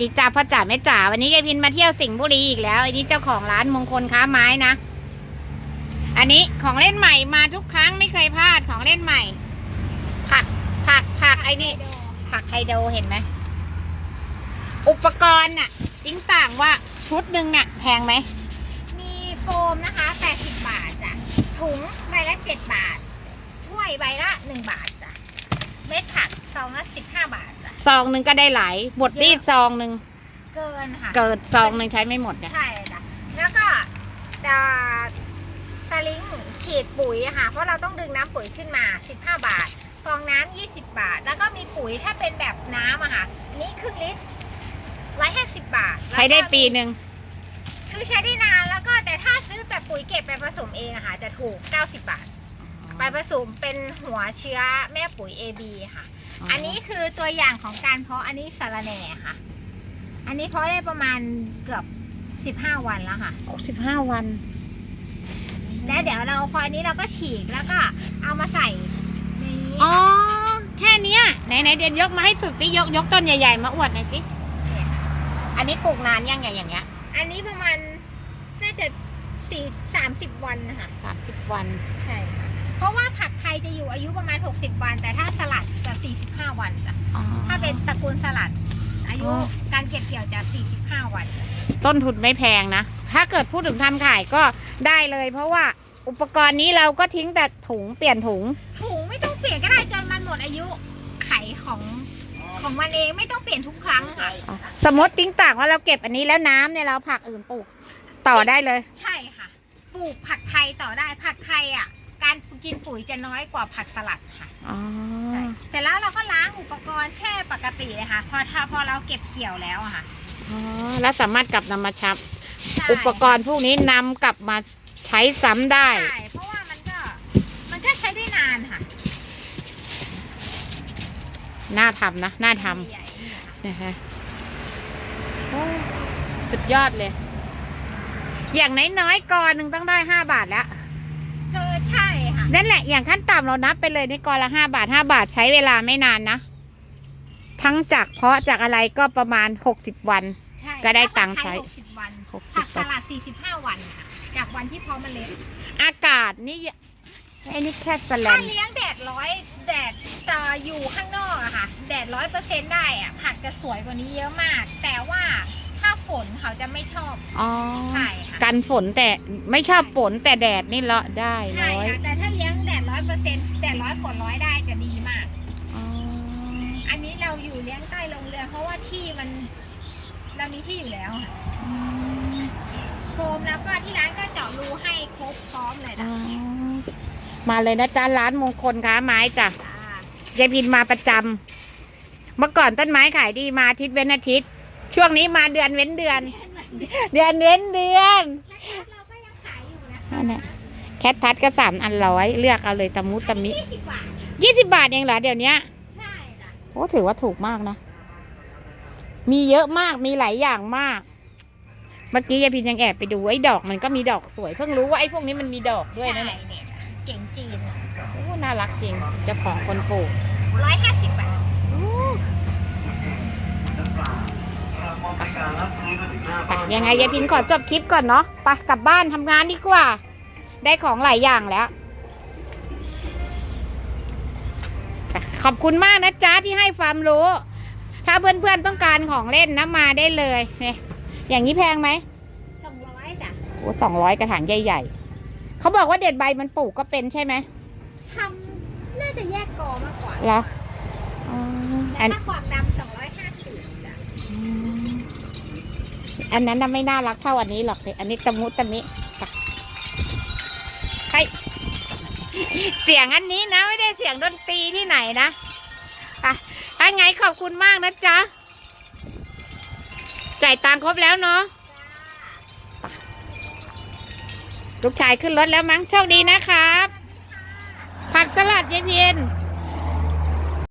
ดีจ้าพ่อจ๋าแม่จ๋าวันนี้ยายพินมาเที่ยวสิงห์บุรีอีกแล้วอันนี้เจ้าของร้านมงคลค้าไม้นะ อันนี้ของเล่นใหม่มาทุกครั้งไม่เคยพลาดของเล่นใหม่ ผักผักผักไอ้นี่ ผักไฮโดเห็นไหมอุปกรณ์น่ะติ้งต่างว่าชุดหนึ่งน่ะแพงไหมมีโฟมนะคะ80บาทจ้ะถุงใบละ7บาทถ้วยใบละ1บาทจ้ะเม็ดผัก ซองละ15บาทจ้ะ ซองหนึ่งก็ได้หลายหมดนี่ซองหนึ่งเกินค่ะ เกิดซองหนึ่งใช้ไม่หมดเนี่ยใช่จ้ะ แล้วก็จะสลิงฉีดปุ๋ยอะค่ะ เพราะเราต้องดึงน้ำปุ๋ยขึ้นมา 15 บาท ฟองน้ำ20 บาท แล้วก็มีปุ๋ยถ้าเป็นแบบน้ำอะค่ะ อันนี้ครึ่งลิตร150บาทใช้ได้แล้วก็ปีหนึ่งคือใช้ได้นานแล้วก็แต่ถ้าซื้อแบบปุ๋ยเก็บไปผสมเองอะค่ะ จะถูก 90 บาท ไปผสมเป็นหัวเชื้อแม่ปุ๋ย AB ค่ะ อันนี้คือตัวอย่างของการเพาะอันนี้สาระแหน่ค่ะ อันนี้เพาะได้ประมาณเกือบ15วันแล้วค่ะ สิบห้าวัน แล้วเดี๋ยวเราพออันนี้เราก็ฉีกแล้วก็เอามาใส่ในนี้อ๋อ แค่เนี้ยไหนไหนเดียนยกมาให้สุดที่ยกยกต้นใหญ่ๆมาอวดหน่อยสิอันนี้ปลูกนานยังไงอย่างเงี้ยอันนี้ประมาณน่าจะสี่สามสิบวันนะคะ สามสิบวัน ใช่ค่ะเพราะว่าผักไทยจะอยู่อายุประมาณ 60 วัน แต่ถ้าสลัดจะ 45 วันจ้ะอ๋อ ถ้าเป็นตระกูลสลัด อายุอ๋อ การเก็บเกี่ยวจะ 45 วันต้นทุนไม่แพงนะ ถ้าเกิดพูดถึงทำขายก็ได้เลย เพราะว่าอุปกรณ์นี้เราก็ทิ้งแต่ถุงเปลี่ยนถุง ถุงไม่ต้องเปลี่ยนก็ได้จนมันหมดอายุไขของของมันเองไม่ต้องเปลี่ยนทุกครั้งค่ะ สมมติทิ้งต่างว่าเราเก็บอันนี้แล้วน้ำเนี่ยเราผักอื่นปลูกต่อได้เลย ใช่ค่ะ ปลูกผักไทยต่อได้ผักไทยอะ การกินปุ๋ยจะน้อยกว่าผักสลัดค่ะอ๋อใช่แต่แล้วเราก็ล้างอุปกรณ์แช่ปกติเลยค่ะ พอถ้าพอเราเก็บเกี่ยวแล้วอะค่ะอ๋อแล้วสามารถกลับนำมาชับ ใช่อุปกรณ์พวกนี้นำกลับมาใช้ซ้ำได้ ใช่เพราะว่ามันก็มันก็ใช้ได้นานค่ะน่าทำนะ น่าทใหญ่ๆเนี่ยค่ะำนะคะโอ้สุดยอดเลย อย่างน้อยๆกอหนึ่งต้องได้ห้าบาทแล้วก็ใช่ค่ะ นั่นแหละอย่างขั้นต่ำเรานับไปเลยในกอละห้าบาทห้าบาทใช้เวลาไม่นานนะ ทั้งจากเพาะจากอะไรก็ประมาณหกสิบวัน ใช่ก็ได้ตังค์ใช้ผักไทย60วันหกสิผับกสลัด45วันค่ะจากวันที่เพาะเมล็ด อากาศนี่ไอ้นี่แค่สแลถ้าน เลี้ยงแดดร้อยแดดจะอยู่ข้างนอกอะค่ะแดดร้อยเปอร์เซ็นได้อะผักจะสวยกว่านี้เยอะมาก แต่ว่าถ้าฝนเขาจะไม่ชอบอ๋อ ใช่ค่ะกันฝนแต่ไม่ชอบฝนแต่แดดนี่เลาะได้ใช่ร้อย ค่ะแต่ถ้าเลี้ยงแดดร้ อยเปอร์เซ็นแดดร้อยฝนร้อยได้จะดีมาก อ๋ออันนี้เราอยู่เลี้ยงใต้โรงเรือนเพราะว่าที่มัน เรามีที่อยู่แล้วค่ะโฟมแล้วก็ที่ร้านก็เจาะรูให้ครบพร้อมเลยอ๋นะอมาเลยนะจ๊ะร้านมงคลค้าไม้จ้ะจ้ายายพินมาประจำเมื่อก่อนต้นไม้ขายดีมาอาทิตย์เว้นอาทิตย์ ช่วงนี้มาเดือนเว้นเดือน เดือนเว้นเดือน เราก็ยังขายอยู่นะนั่นแหละแคททัดก็สามอันร้อยเลือกเอาเลยตะมุตะมิยี่สิบบาทยี่สิบบาทเองเหรอเดี๋ยวนี้ใช่จ้ะโอ้ถือว่าถูกมากนะ มีเยอะมากมีหลายอย่างมาก เมื่อกี้ยายพินยังแอบไปดูไอ้ดอกมันก็มีดอกสวยเพิ่งรู้ว่าไอ้พวกนี้มันมีดอกด้วยนั่นแหละใช่เนี่ยเก่งจีนโอ้น่ารักจริงเจ้าของคนปลูกร้อยห้าสิบบาทไปยังไงยายพินขอจบคลิปก่อนเนาะไปกลับบ้านทำงานดีกว่า ได้ของหลายอย่างแล้วไปขอบคุณมากนะจ๊ะที่ให้ความรู้ ถ้าเพื่อนๆต้องการของเล่นนะมาได้เลยเนี่ยอย่างนี้แพงไหมสองร้อยจ้ะโอ้สองร้อยกระถางใหญ่ๆเขาบอกว่าเด็ดใบมันปลูกก็เป็นใช่ไหมทำน่าจะแยกกอมากกว่าเหรออ๋อแต่อันถ้ากวางดำสองร้อยห้าสิบจ้ะอืมอันนั้นน่ะไม่น่ารักเท่าอันนี้หรอกเนี่ยอันนี้ตะมุตะมิจ้ะใคร เสียงอันนี้นะไม่ได้เสียงดนตรีที่ไหนนะอะถ้าไงขอบคุณมากนะจ๊ะ จ่ายตังครบแล้วเนาะลูกชายขึ้นรถแล้วมั้งโชคดีนะครับ ผักสลัดยายเพียน